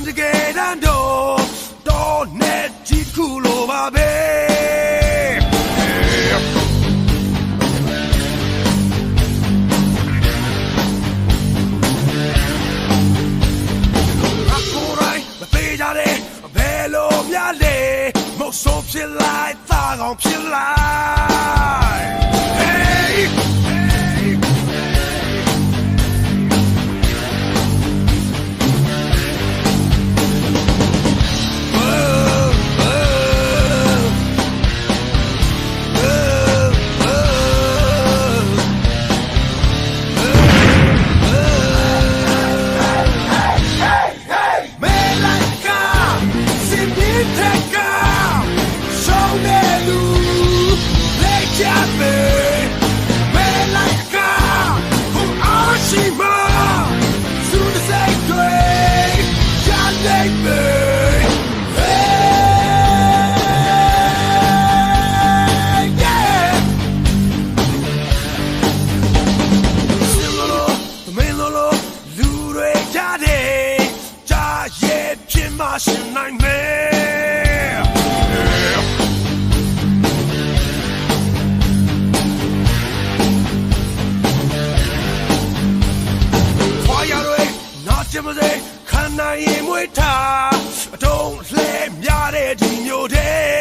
န်တကယ်တန်တော့တော့နဲ့ကြည့်ခုလိုပါပဲ Hello, my lady, most of your life, I'm on your life. Jimmy နိုင်ရင်မွေးထားအထုံးလှဲများတဲ့ဒီမျိုးတဲ့